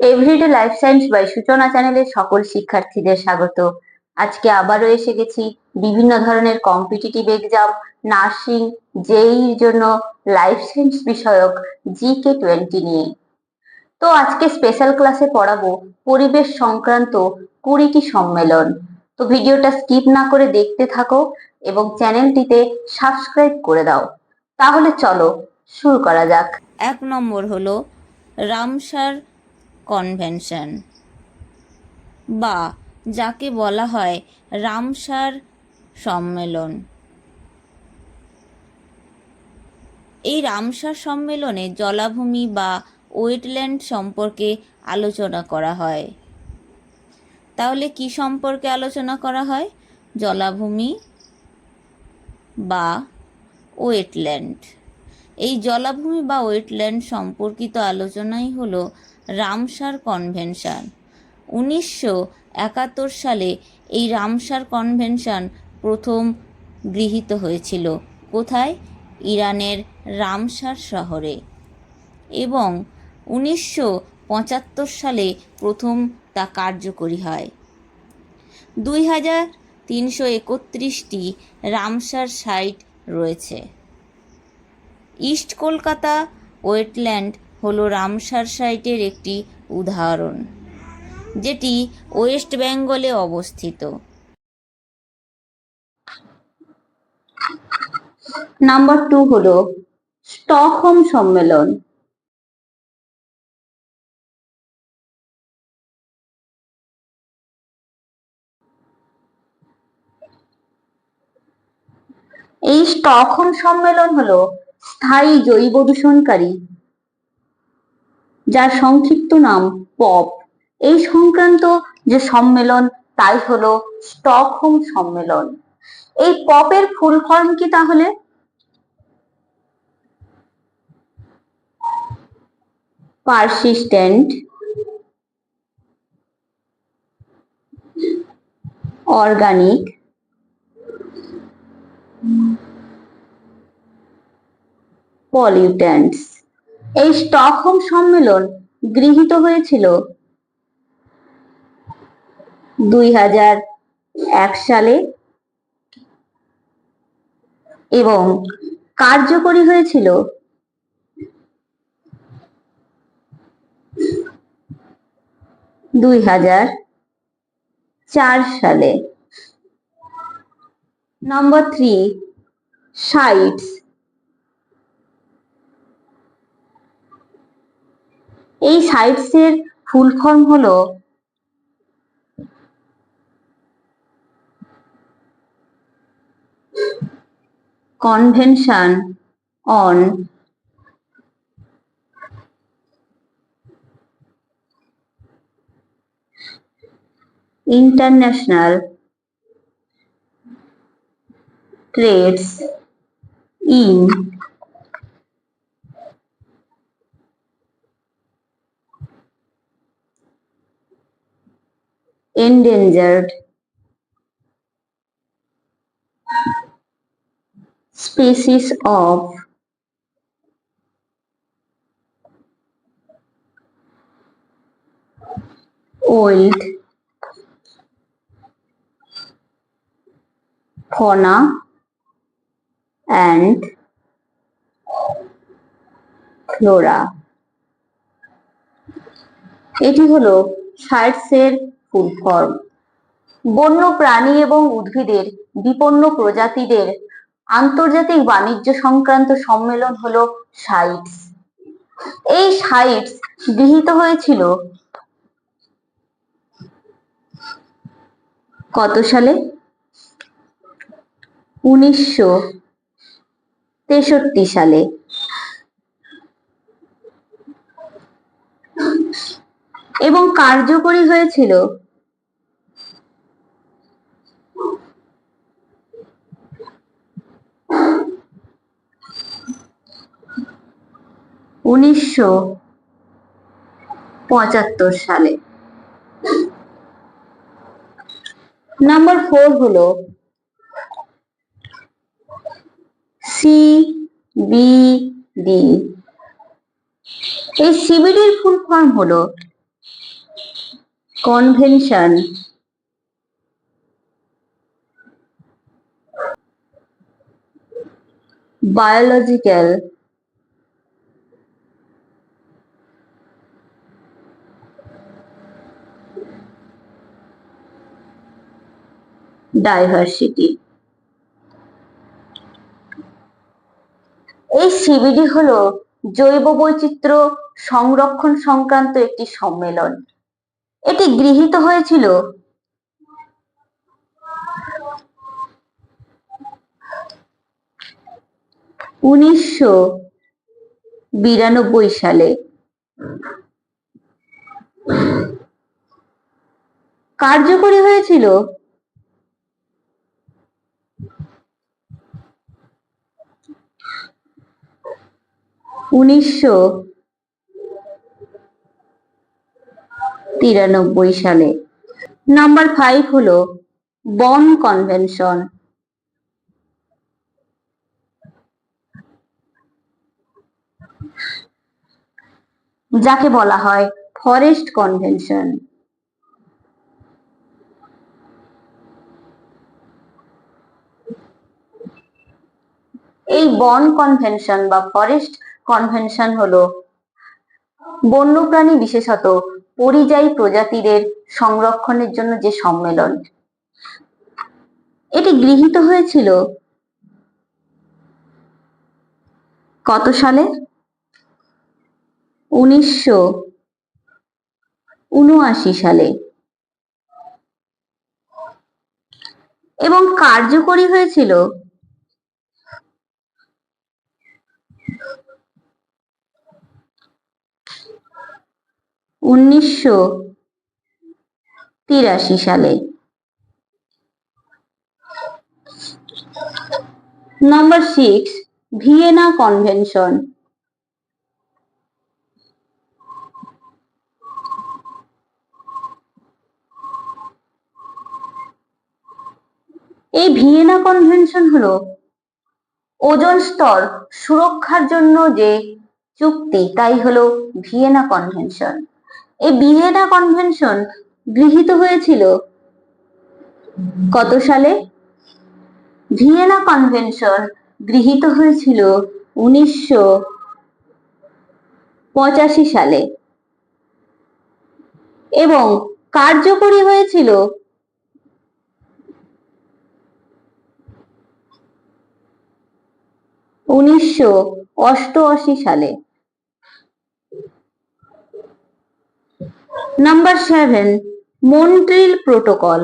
Everyday life science by সূচনা চ্যানেলের সকল শিক্ষার্থীদের স্বাগত। আজকে আবারও এসে গেছি বিভিন্ন ধরনের কম্পিটিটিভ এক্সাম নার্সিং জেইর জন্য লাইফ সায়েন্স বিষয়ক জিকে টোয়েন্টি নিয়ে। তো আজকে স্পেশাল ক্লাসে পড়াবো পরিবেশ সংক্রান্ত কুড়িটি সম্মেলন। তো ভিডিওটা স্কিপ না করে দেখতে থাকো এবং চ্যানেলটিতে সাবস্ক্রাইব করে দাও। তাহলে চলো শুরু করা যাক। এক নম্বর হলো রামসার কনভেনশন বা যাকে বলা হয় রামসার সম্মেলন। এই রামসার সম্মেলনে জলাভূমি বা ওয়েটল্যান্ড সম্পর্কে আলোচনা করা হয়। তাহলে কি সম্পর্কে আলোচনা করা হয়? জলাভূমি বা ওয়েটল্যান্ড। এই জলাভূমি বা ওয়েটল্যান্ড সম্পর্কিত আলোচনাই হলো রামসার কনভেনশন। উনিশশো একাত্তর সালে এই রামসার কনভেনশন প্রথম গৃহীত হয়েছিল। কোথায়? ইরানের রামসার শহরে। এবং উনিশশো পঁচাত্তর সালে প্রথম তা কার্যকরী হয়। দুই হাজার তিনশো একত্রিশটি রামসার সাইট রয়েছে। ইস্ট কলকাতা, ওয়েটল্যান্ড হলো রামসার সাইটের একটি উদাহরণ, যেটি ওয়েস্ট বেঙ্গলে অবস্থিত। নাম্বার টু হলো স্টকহোম সম্মেলন। এই স্টকহোম সম্মেলন হলো স্থায়ী জৈব দূষণকারী যার সংক্ষিপ্ত নাম পপ। এই সংক্রান্ত যে সম্মেলন, তাই হলো স্টকহোম সম্মেলন। এই পপের ফুল ফর্ম কি তাহলে? Persistent organic, pollutants. এই স্টকহোম সম্মেলন গৃহীত হয়েছিল দুই হাজার এক সালে এবং কার্যকরী হয়েছিল দুই হাজার চার সালে। নম্বর থ্রি সাইটস এই সাইটস এর ফুল ফর্ম হলো convention on international trades in endangered species of old fauna and flora এটি হলো সাইটসের ফুল ফর্ম। বন্য প্রাণী এবং উদ্ভিদের বিপন্ন প্রজাতিদের আন্তর্জাতিক বাণিজ্য সংক্রান্ত সম্মেলন হলো সাইটস। এই সাইটস গৃহীত হয়েছিল কত সালে? উনিশশো তেষট্টি সালে। এবং কার্যকরী হয়েছিল। উনিশশো পঁচাত্তর সালে। নাম্বার ফোর হলো সিবিডি এই সিবিডির ফুল ফর্ম হলো কনভেনশন। বায়োলজিক্যাল। ডাইভার্সিটি। এই সিবিডি হলো জৈব বৈচিত্র্য সংরক্ষণ সংক্রান্ত একটি সম্মেলন। এটি গৃহীত হয়েছিল। উনিশশো বিরানব্বই সালে কার্যকরী হয়েছিল উনিশশো তিরানব্বই সালে। নাম্বার ফাইভ হলো বন কনভেনশন। যাকে বলা হয় ফরেস্ট কনভেনশন। এই বন কনভেনশন বা ফরেস্ট কনভেনশন হলো বন্যপ্রাণী বিশেষত পরিযায়ী প্রজাতিদের সংরক্ষণের জন্য যে সম্মেলন। এটি গৃহীত হয়েছিল কত সালে? উনিশশো উনআশি সালে। এবং কার্যকরী হয়েছিল উনিশশো তিরাশি সালে। নম্বর সিক্স ভিয়েনা কনভেনশন এই ভিয়েনা কনভেনশন হলো ওজন স্তর সুরক্ষার জন্য যে চুক্তি, তাই হলো ভিয়েনা কনভেনশন এই ভিয়েনা কনভেনশন গৃহীত হয়েছিল কত সালে? ভিয়েনা কনভেনশন গৃহীত হয়েছিল উনিশশো পঁচাশি সালে। এবং কার্যকরী হয়েছিল উনিশশো অষ্টআশি সালে। নাম্বার সেভেন মন্ট্রিল প্রোটোকল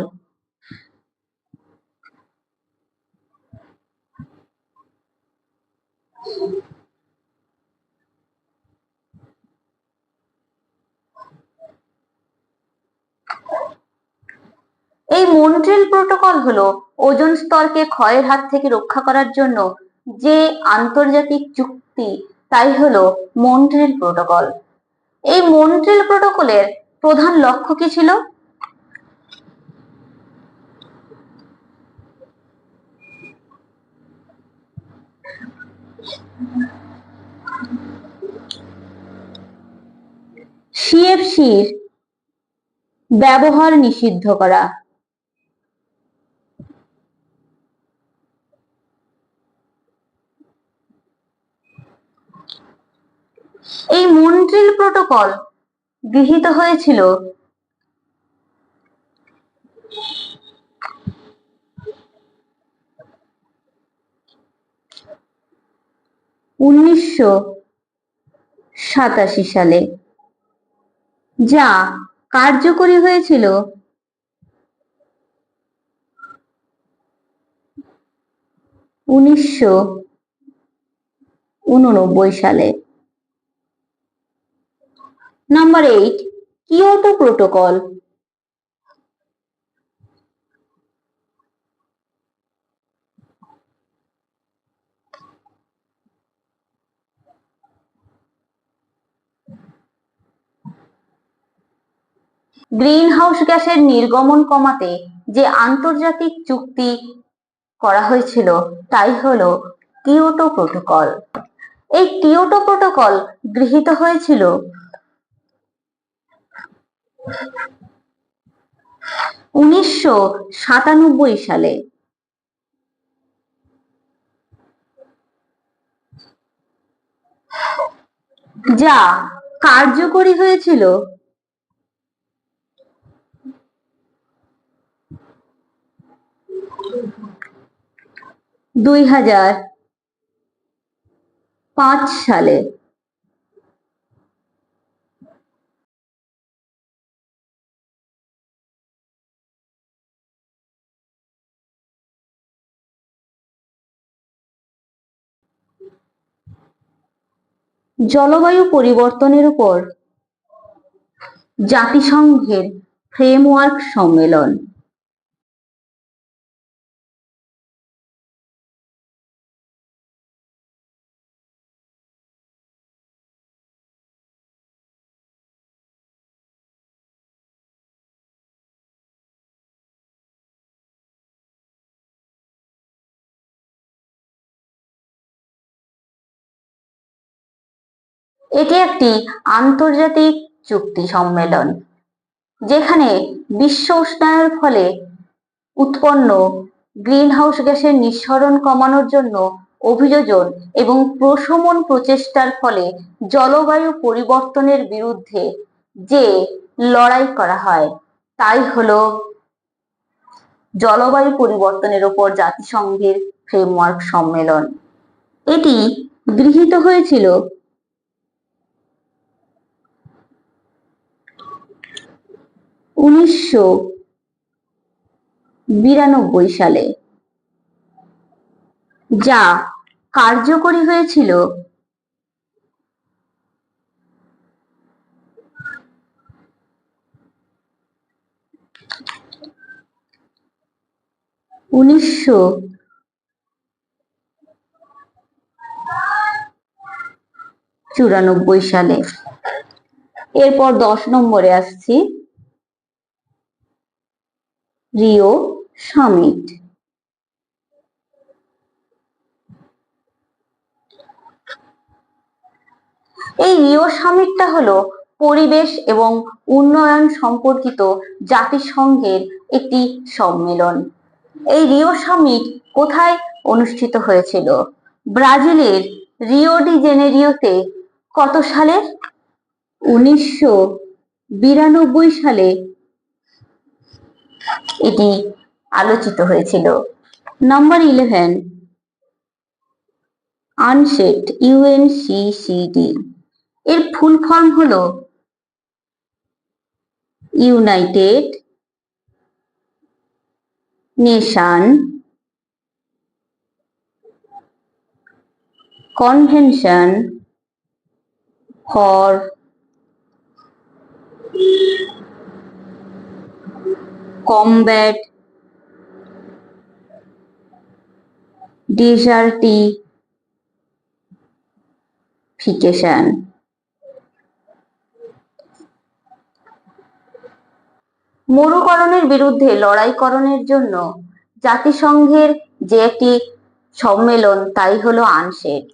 এই মন্ট্রিল প্রোটোকল হলো ওজন স্তরকে ক্ষয়ের হাত থেকে রক্ষা করার জন্য যে আন্তর্জাতিক চুক্তি, তাই হলো মন্ট্রিল প্রোটোকল এই মন্ট্রিল প্রোটোকলের প্রধান লক্ষ্য কি ছিল? সিএফসির ব্যবহার নিষিদ্ধ করা। এই মন্ট্রিল প্রোটোকল গৃহীত হয়েছিল। উনিশশো সাতাশি সালে। যা কার্যকরী হয়েছিল। উনিশশো উননব্বই সালে। Number eight Kyoto protocol green house গ্যাসের নির্গমন কমাতে যে আন্তর্জাতিক চুক্তি করা হয়েছিল, তাই হলো কিয়োটো প্রোটোকল এই কিয়োটো প্রোটোকল গৃহীত হয়েছিল উনিশশো সাতানব্বই সালে। যা কার্যকরী হয়েছিল। দুই হাজার পাঁচ সালে। জলবায়ু পরিবর্তনের উপর জাতিসংঘের ফ্রেমওয়ার্ক সম্মেলন। এটি একটি আন্তর্জাতিক চুক্তি সম্মেলন, যেখানে বিশ্ব উষ্ণায়নের ফলে উৎপন্ন গ্রিনহাউস গ্যাসের নিঃসরণ কমানোর জন্য অভিযোজন এবং প্রশমন প্রচেষ্টার ফলে জলবায়ু পরিবর্তনের বিরুদ্ধে যে লড়াই করা হয়, তাই হলো জলবায়ু পরিবর্তনের ওপর জাতিসংঘের ফ্রেমওয়ার্ক সম্মেলন। এটি গৃহীত হয়েছিল উনিশশো বিরানব্বই সালে যা কার্যকরী হয়েছিল উনিশশো চুরানব্বই সালে। এরপর দশ নম্বরে আসছি। Rio summit. এই রিও সামিটটা হলো পরিবেশ এবং উন্নয়ন সম্পর্কিত জাতিসংঘের একটি সম্মেলন। এই রিও সামিট কোথায় অনুষ্ঠিত হয়েছিল? ব্রাজিলের রিও ডি জেনেরিওতে কত সালে? উনিশশো বিরানব্বই সালে এটি আলোচিত হয়েছিল। নম্বর ইলেভেন আনসেট ইউএনসিসিডি এর ফুল ফর্ম হলো united nation convention for combat desertification মরুকরণের বিরুদ্ধে লড়াইকরণের জন্য জাতিসংঘের যে একটি সম্মেলন, তাই হলো আনসেট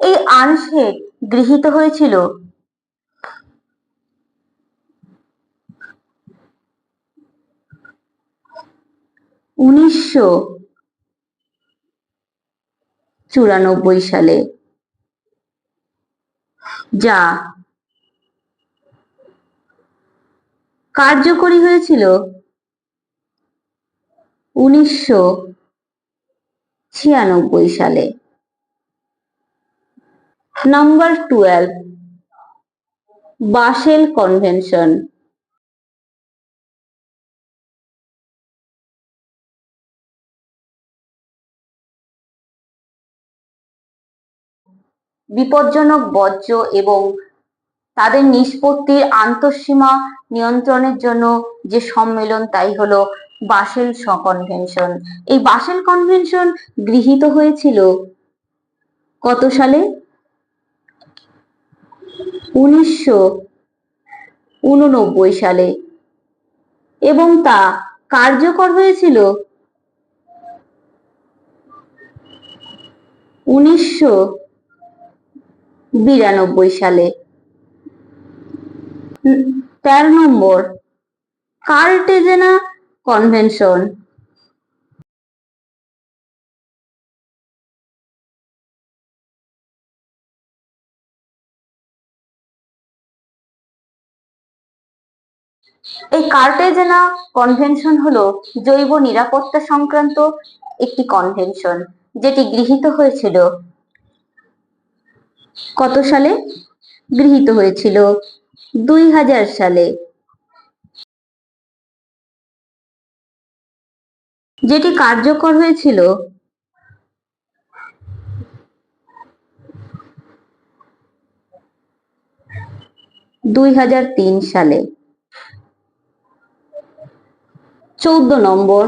এই আনসেট গৃহীত হয়েছিল উনিশশো চুরানব্বই সালে যা কার্যকরী হয়েছিল উনিশশো ছিয়ানব্বই সালে। নাম্বার টুয়েলভ বাসেল কনভেনশন বিপজ্জনক বর্জ্য এবং তাদের নিষ্পত্তির আন্তঃসীমা নিয়ন্ত্রণের জন্য যে সম্মেলন, তাই হলো বাসেল কনভেনশন এই বাসেল কনভেনশন গৃহীত হয়েছিল কত সালে? উনিশশো উননব্বই সালে। এবং তা কার্যকর হয়েছিল উনিশশো বিরানব্বই সালে। তেরো নম্বর কার্টেজেনা কনভেনশন। এই কার্টেজেনা কনভেনশন হলো জৈব নিরাপত্তা সংক্রান্ত একটি কনভেনশন, যেটি গৃহীত হয়েছিল কত সালে? গৃহীত হয়েছিল। দুই হাজার সালে। যেটি কার্যকর হয়েছিল দুই হাজার তিন সালে। চৌদ্দ নম্বর।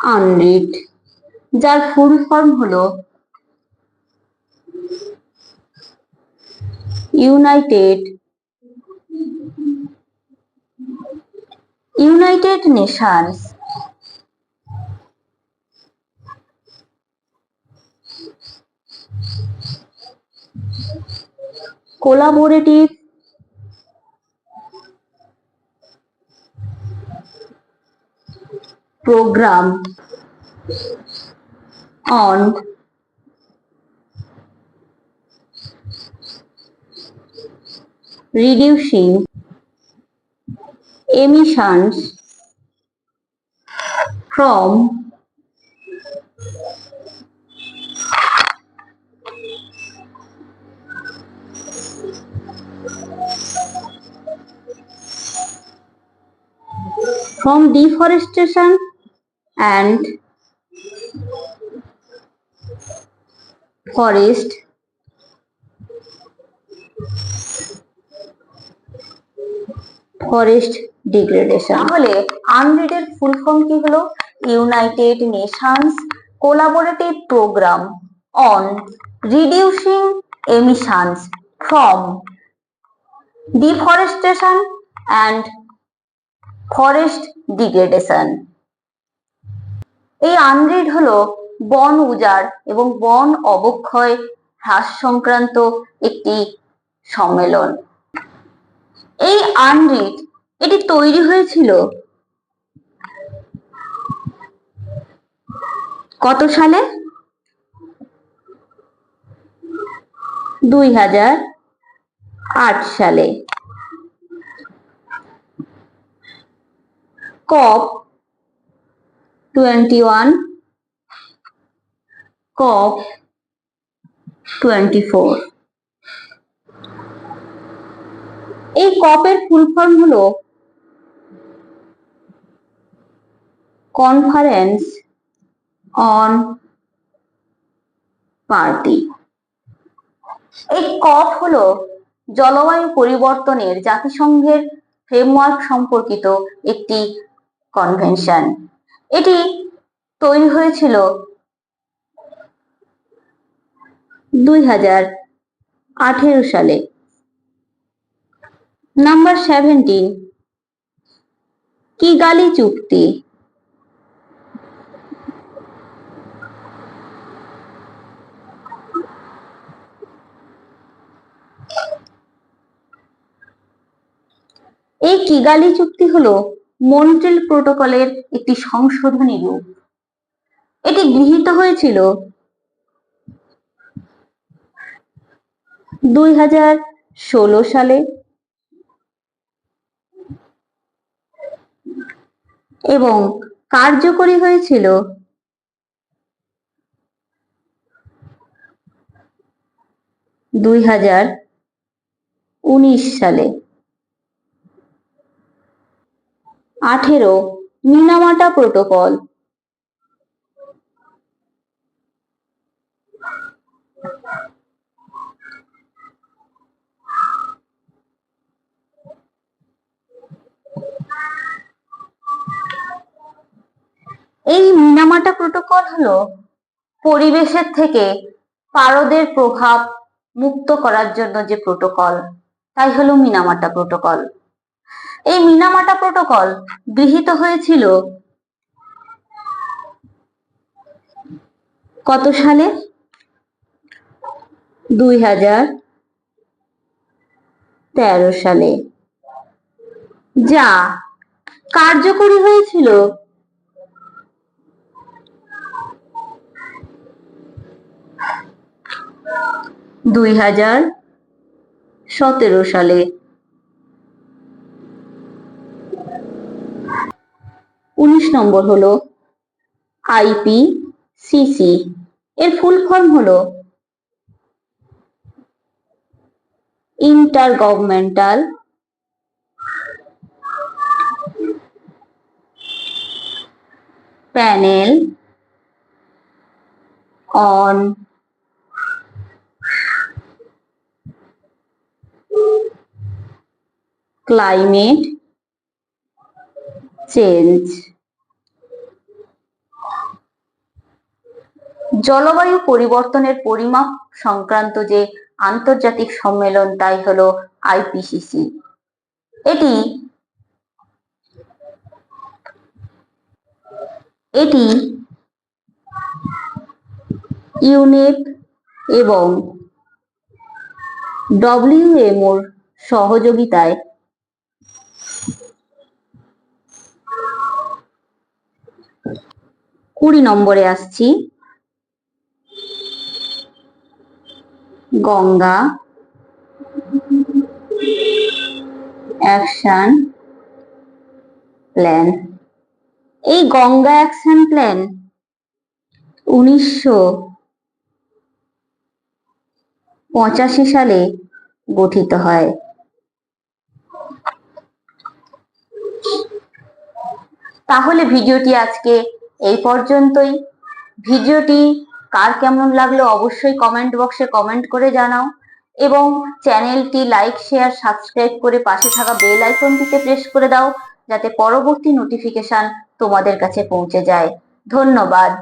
আনরিট যার ফুল ফর্ম হলো united united nations. Collaborative program on reducing emissions from from deforestation and forest. Forest degradation তাহলে আনরিডের ফুল ফর্ম কি হলো? United nations collaborative programme on reducing emissions from deforestation and forest degradation এই UNREDD হলো বন উজাড় এবং বন অবক্ষয় হ্রাস সংক্রান্ত একটি সম্মেলন। এই আনরিড এটি তৈরি হয়েছিল কত সালে? দুই হাজার আট সালে। COP twenty one COP twenty four এই কপের ফুল ফর্ম হলো কনফারেন্স অন পার্টি এই কপ হলো জলবায়ু পরিবর্তনের জাতিসংঘের ফ্রেমওয়ার্ক সম্পর্কিত একটি কনভেনশন এটি তৈরি হয়েছিল দুই হাজার আঠেরো সালে। নাম্বার সেভেন্টিন কিগালি চুক্তি। এই কিগালি চুক্তি হলো মন্ট্রিল প্রোটোকলের একটি সংশোধনী রূপ। এটি গৃহীত হয়েছিল দুই হাজার ষোলো সালে এবং কার্যকরী হয়েছিল দুই হাজার উনিশ সালে। আঠেরো, মিনামাটা প্রোটোকল এই মিনামাটা প্রোটোকল হলো পরিবেশের থেকে পারদের প্রভাব মুক্ত করার জন্য যে প্রোটোকল তাই হলো মিনামাটা প্রোটোকল এই মিনামাটা প্রোটোকল গৃহীত হয়েছিল কত সালে? দুই হাজার তেরো সালে। যা কার্যকরী হয়েছিল। দুই হাজার সতেরো সালে। উনিশ নম্বর হলো আইপি সিসি এর ফুল ফর্ম হলো inter governmental panel on climate change জলবায়ু পরিবর্তনের পরিমাপ সংক্রান্ত যে আন্তর্জাতিক সম্মেলন, তাই হলো আইপিসিসি এটি এটি ইউনেপ এবং ডব্লিউএমওর সহযোগিতায় কুড়ি নম্বরে আসছি। Ganga, action plan. এই গঙ্গা অ্যাকশন প্ল্যান উনিশশো পঁচাশি সালে গঠিত হয়। তাহলে ভিডিওটি আজকে এই পর্যন্তই। ভিডিওটি কার কেমন লাগল অবশ্যই কমেন্ট বক্সে কমেন্ট করে জানাও এবং চ্যানেলটি লাইক শেয়ার সাবস্ক্রাইব করে পাশে থাকা বেল আইকনটিতে প্রেস করে দাও যাতে পরবর্তী নোটিফিকেশন তোমাদের কাছে পৌঁছে যায়। ধন্যবাদ।